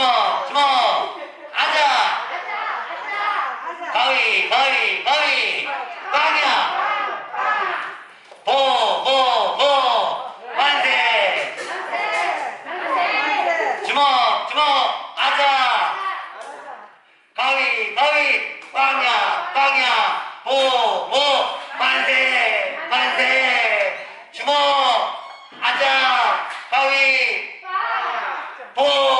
주먹 주먹 아자. 가위 가위 가위. 빵이야. 보보보. 만세. 주먹 주먹 아자. 가위 가위. 빵이야 빵이야. 보보. 만세 만세. 주먹 아자. 가위. 보보.